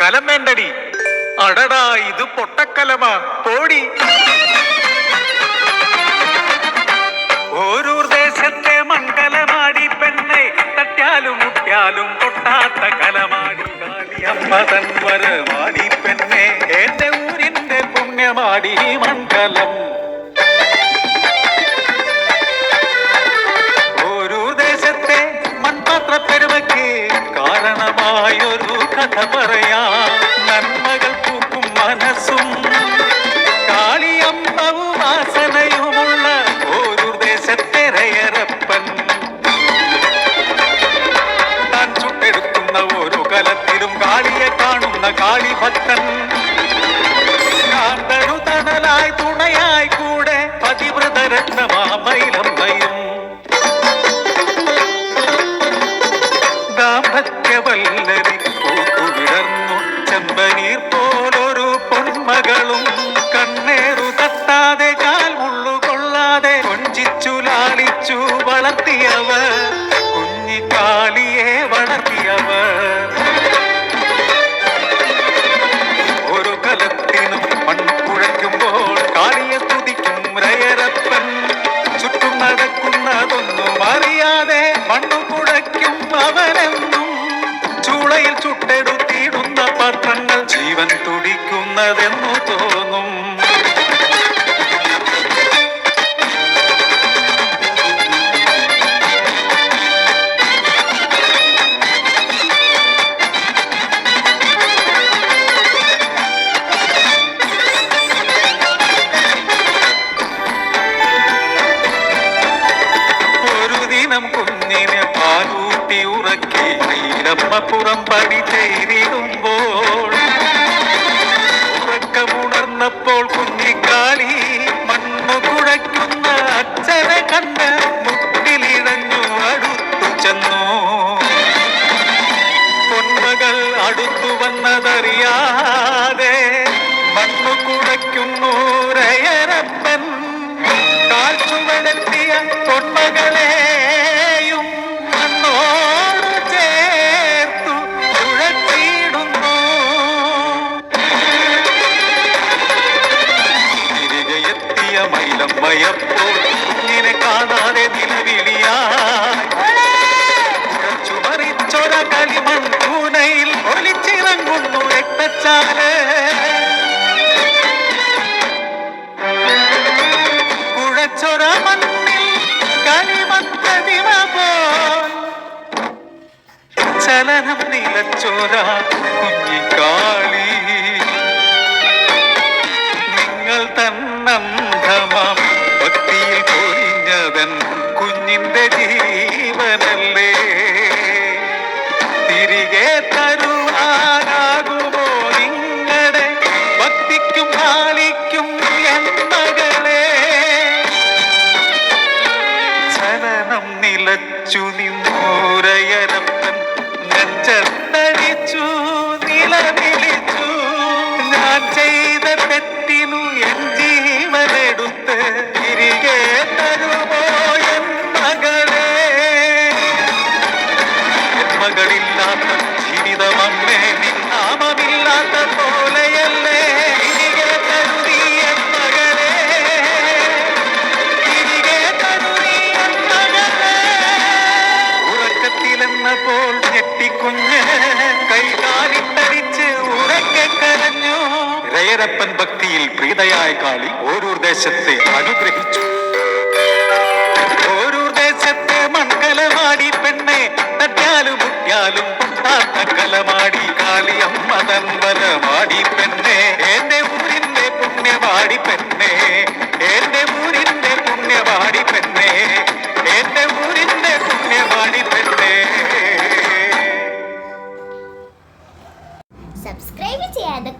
കലം വേണ്ടടി അടടാ ഇത് പൊട്ടക്കലമാ. പോടി. ഓരോ ദേശത്തെ മംഗലമാടി പെണ്ണെ തട്ടാലും മുട്ടാലും പൊട്ടാത്ത കലമാടി. കാളിയമ്മ തൻ വരമാടി പെണ്ണെ എന്റെ ഊരിന്റെ പുണ്യമാടി മംഗലം. കാരണമായൊരു കഥ പറയാ. നന്മകൾ പൂക്കും മനസ്സും കാളിയമ്മവും വാസനയുമുള്ള ഒരു ദേശത്തെ രയറപ്പൻ താൻ ചുട്ടെടുക്കുന്ന ഓരോ കലത്തിലും കാളിയെ കാണുന്ന കാളിഭക്തൻ. കാന്തരു തണലായി തുണയായി കൂടെ പതിവ്രതരത്നമാമയിലമ്മയും വളർത്തിയവർ കുഞ്ഞിക്കാളിയെ വളർത്തിയവർ. ഒരു കലത്തിനും മൺകുഴയ്ക്കുമ്പോൾ കാളിയെ സ്തുതിക്കും രയരപ്പൻ. ചുറ്റും നടക്കുന്നതൊന്നും അറിയാതെ മണ്ണു കുഴയ്ക്കും അവനെന്നും ചൂളയിൽ ചുട്ടെടുത്തിടുന്ന പാത്രങ്ങൾ ജീവൻ തുടിക്കുന്നതെന്നു തോന്നും. കുഞ്ഞിനെ പാലൂട്ടി ഉറക്കി നീലമ്മ പുറം പടി ചെയ്തിടുമ്പോൾ. ഉറക്കമുണർന്നപ്പോൾ കുഞ്ഞിക്കാലി മണ്ണു കുഴയ്ക്കുന്ന അച്ഛനെ കണ്ട് മുട്ടിലിഴഞ്ഞു അടുത്തു ചെന്നു. പൊന്മകൾ അടുത്തു വന്നതറിയാതെ മൈലമ്മയപ്പോൾ കുഞ്ഞിനെ കാണാതെ നിലവിളിയായി. ചുമറിച്ചൊര കളിമൺ പൂനയിൽ ഒലിച്ചിറങ്ങുന്നു രക്തച്ചാൽ. കുഴച്ചൊര മണ്ണിൽ കളിമൺ പ്രതിമ ചലനം നിലച്ചോര കുഞ്ഞിക്കാളി നിലച്ചു നിന്നൂരയരപ്പൻ. നെഞ്ചത്തടിച്ചു നിലവിളിച്ചു. ഞാൻ ചെയ്ത തെറ്റിനു എൻ ജീവനെടുത്ത് തിരികെ തരുമോ മകളെ. മകളില്ലാത്ത ജീവിതമമ്മേ നിന്നാമമില്ലാത്ത രയരപ്പൻ ഭക്തിയിൽ പ്രീതയായ കാളി ഓരോ ദേശത്തെ അനുഗ്രഹിച്ചു.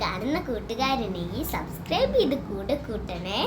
കാണുന്ന കൂട്ടുകാരനെ സബ്സ്ക്രൈബ് ചെയ്ത് കൂടെ കൂട്ടണേ.